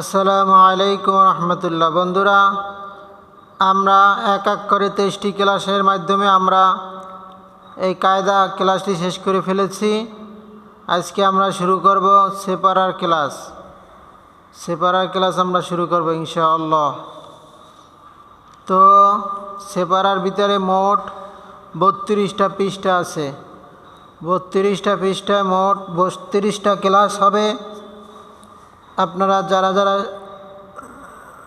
আসসালামু আলাইকুম রহমতুল্লাহ। বন্ধুরা, আমরা এক এক করে তেইশটি ক্লাসের মাধ্যমে আমরা এই কায়দা ক্লাসটি শেষ করে ফেলেছি। আজকে আমরা শুরু করব সেপারার ক্লাস। সেপারার ক্লাস আমরা শুরু করব ইনশাআল্লাহ। তো সেপারার ভিতরে মোট বত্রিশটা পৃষ্ঠা আছে। বত্রিশটা পৃষ্ঠায় মোট বত্রিশটা ক্লাস হবে। আপনারা যারা যারা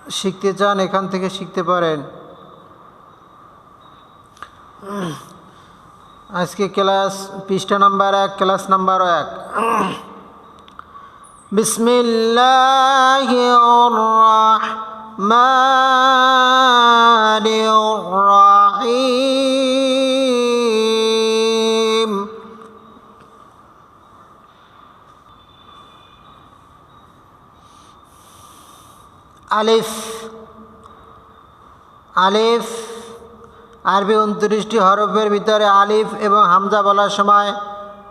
শিখতে চান, এখান থেকে শিখতে পারেন। আজকে ক্লাস, পৃষ্ঠা নাম্বার এক, ক্লাস নাম্বার এক। বিসমিল্লাহ রহিম। আলিফ আলিফ, আরবি উনত্রিশটি হরফের ভিতরে আলিফ এবং হামজা বলার সময়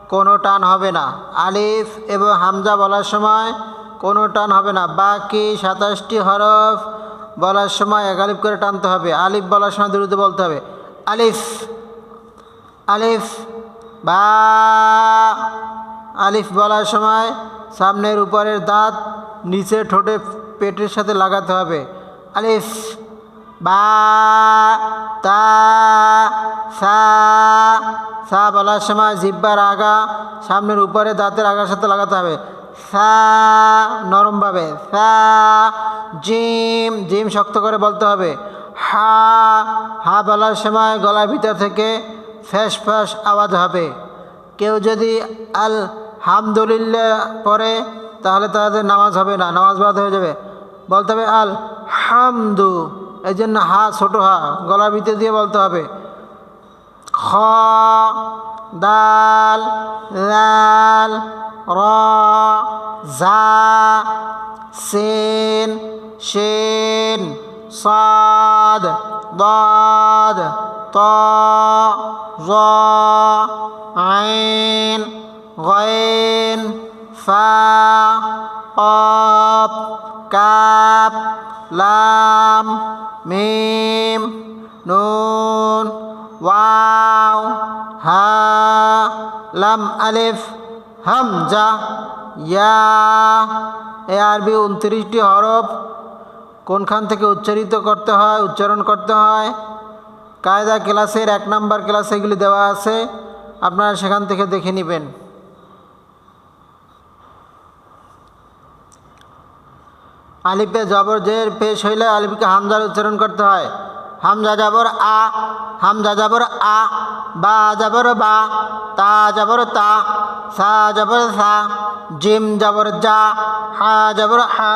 কোনো টান হবে না। আলিফ এবং হামজা বলার সময় কোনো টান হবে না। বাকি সাতাশটি হরফ বলার সময় এক আলিফ করে টানতে হবে। আলিফ বলার সময় দ্রুত বলতে হবে। আলিফ আলিফ, বা, আলিফ বলার সময় সামনের উপরের দাঁত নিচে ঠোঁটে পেটের সাথে লাগাতে হবে। আলিফ, বা, তা, সা সা বলার সময় জিব্বার আগা সামনের উপরে দাঁতের আগার সাথে লাগাতে হবে। সা নরমভাবে সা, জিম জিম শক্ত করে বলতে হবে। হা হা বলার সময় গলার ভিতর থেকে ফ্যাস ফ্যাস আওয়াজ হবে। কেউ যদি আল হামদুলিল্লাহ পড়ে তাহলে তাদের নামাজ হবে না, নামাজ বাদ হয়ে যাবে। বলতে হবে আল হামদু এই জন্য হা ছোটো হা, গলার ভিতরে দিয়ে বলতে হবে। খ, দাল, লাল, র ঝা সেন সেন, সাদ, দাদ, ত র আইন, গয়েন, ফা কাপ, লাম, মিম, নুন, ওয়াও, হা, লাম, আলিফ, হামজা, ইয়া, এ আরবি উনত্রিশটি হরফ। কোনখান থেকে উচ্চারিত করতে হয়, উচ্চারণ করতে হয়? কায়দা ক্লাসের এক নাম্বার ক্লাসে এগুলি দেওয়া আছে। আপনারা সেখান থেকে দেখে নেবেন। আলিফে জবর জের পেশ হইলে আলিফকে হামজার উচ্চারণ করতে হয়। হামজা যাবর আ, হামজা যাবর আ, বা যাবর বা, তা যাবর তা, সা যাবর সা, জিম যাবর যা হা যাবর হা,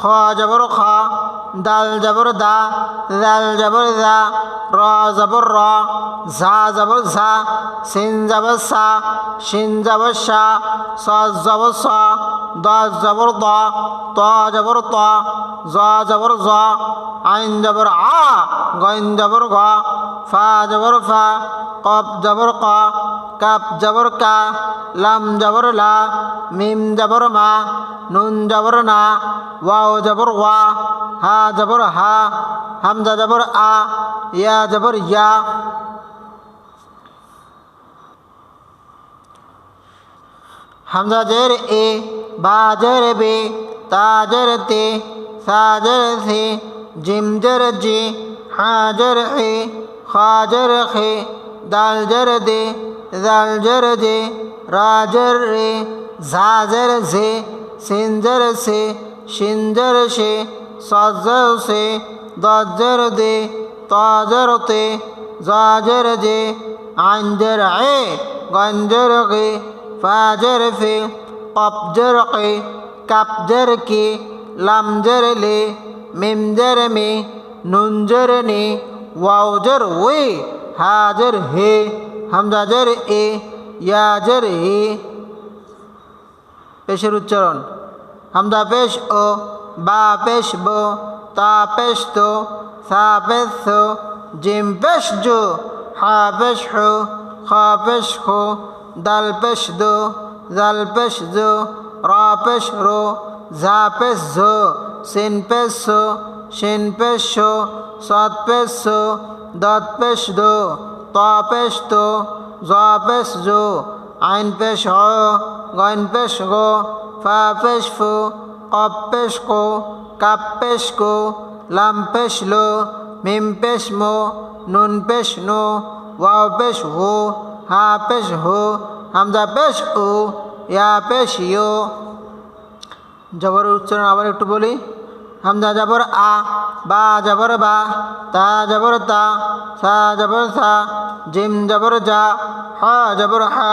খ যাবর খ, দাল যাবর দা দাল যাবর দা র যাবর র, ঝা যাবর ঝা, সিন যাবর সা, শিন যাবর সা, স যাবর স, দ যাবর দ ত ত, জ যাবর জ, আইন যাবর আ, গইন যাবর গ ফা যাবর ফা কপ যাবর ক কাপ যাবর কা, লাম যাবর লা, মিম যাবর মা, নুন যাবর না, ওয়াও যাবর ওয়া, হা যাবর হা, হামজা যাবর আ, ইয়া যাবর ইয়া। হামজা জের এ, বা জের বে তা জের তে সা জের সে জিম জের জি হা জের হে খা জের খে দাল জের দে দাল জের জে রা জের রে ঝা জের ঝে সিন জের সে শিন জের সে সজর সে দজর দে তজর তে জর জে আঞ্জর এ গঞ্জর গে ফাজর ফে কবজর কে কাপজর কে লামজর লে মিমজর মে নুনজর নে ওয়াউজর ওয়ে হাজর হে হামজাজর এ ইয়াজর হে পেশের উচ্চারণ হামজা পেশ ও বা পেশ বো তা পেশ তো সা পেশ সো জিম পেশ জো হা পেশ হো খা পেশ খো দাল পেশ দো জাল পেশ জো রা পেশ রো ঝা পেশ ঝো সিন পেশ সো শিন পেশ শো সৎ পেশ সো দত পেশ দো ত পেশ তো জ পেশ জো আইন পেশ হ পেশ গো ফা ফু কপ কো কাপ কো লাম লো মিম মো নুন নো ওয়াও হো হা হো হামজা ও ইয়া পেশ ইয়ো জবর উচ্চারণ আবার একটু বলি। হামজা জবর আ, বা জবর বা, তা জবর তা, সা জবর সা, জিম জবর যা হ জবর হা,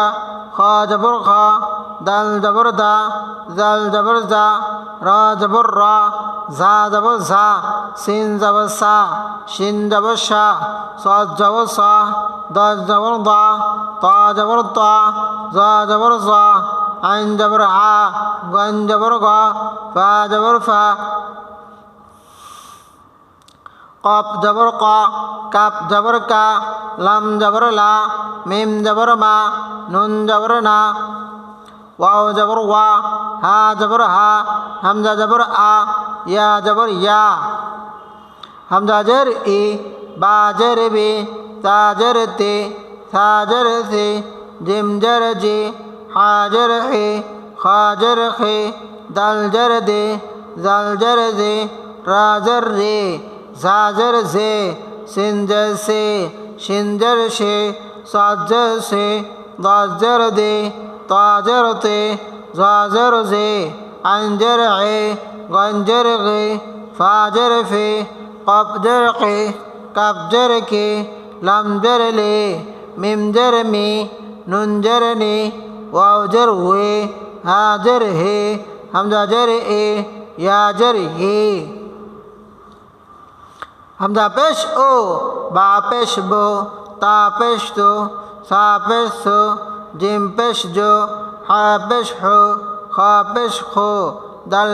খ জবর খ, দাল জবর দা, জাল জবর জা, র জবর র ঝা জবর ঝা সিন জবর সা, শিন জবর সা, সদ জবর সা, দশ জবর দা, ত জবর ত, জ জবর জ আইন জবর আ গন জবর গ ফা জবর ফা। কপ জবর ক কাপ জবর কা লাম জবর লা মিম জবর মা নুন জবর না। ওয়াও জবর ওয়া হা জবর হা হামজা জবর আ ইয়া জবর ইয়া। হামজা জের ই বা জের বি তা জের তে সা জের সে জিম জের জি। হা জের হে খা জের খে দাল জের দে জাল জের দে রা জের রে ঝা জের জে সিন জের সে শিন জের সে সাত জের সে দশ জের দে তা জের তে ঝা জের জে আইন জের এ গন জের গে ফা জের ফে কপ জের কে কাপ জের কে লাম জের লে মিম জের মি নুন জের নি ওয়াও জের হুয়ে হা জের হে হামজা জের এ ইয়া জের হে হামজা পেশ ও বা পেশ বো তা পেশ তো সা পেশ সো জিম পেশ জো হা পেশ হো খা পেশ খো দাল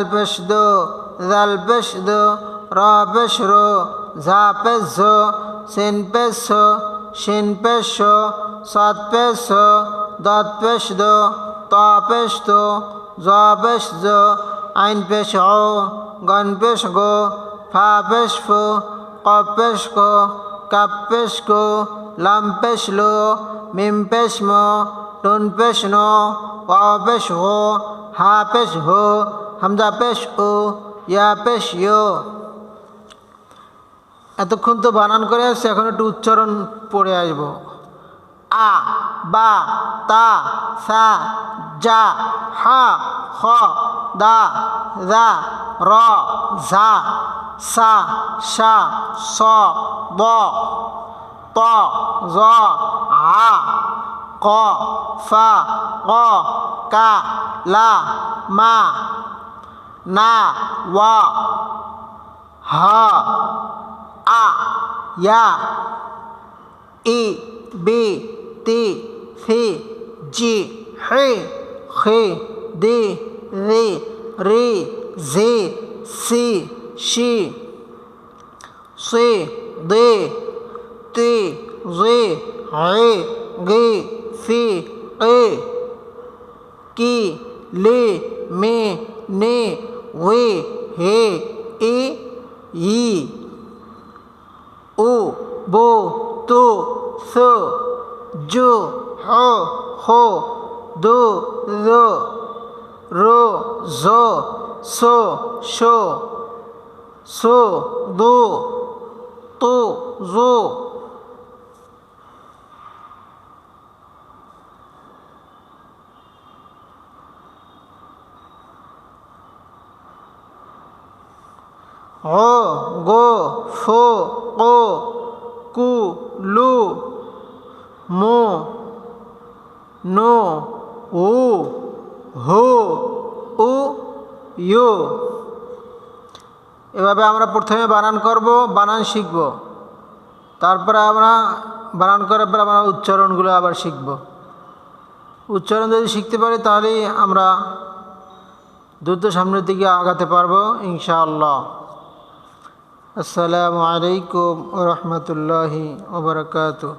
দত পেশ দো ত পেশ পেশ জো আইন পেশ ও গন গো ফা পেশ ফো কপ পেশ কো লো মিম পেশ মো টুন নো ওয়াও পেশ হো হা পেশ হো হামজা পেশ ও ইয়া পেশ ইয়ো এতক্ষণ তো বানান করে আসছে, এখন একটু উচ্চারণ পড়ে আসব। আ বা, তা, সা, যা, হা খ দা দা র, ঝা, সা সা, স, ব, ত, জ, আ, ক, ফা ক কা, লা, মা, না ওয়া হা, আ ইয়া ই, বি, তি ফি জি হে খে দি রি রি জি সি শি সি দে তি জি হে গে ফি এ কি লে মে নে ওয়ে হে এ ই ও বো তো সো জো হো হো দো রো রো জো সো শো সো দো তো জো ও গো ফো কো কু লু মো নো উ হো উ ইউ এভাবে আমরা প্রথমে বানান করব, বানান শিখব। তারপরে আমরা বানান করার পর আমরা উচ্চারণগুলো আবার শিখব। উচ্চারণ যদি শিখতে পারি, তাহলেই আমরা দ্রুত সামনের দিকে আগাতে পারব, ইনশাআল্লাহ। আসসালামু আলাইকুম রহমতুল্লাহি ওবরকাতুহ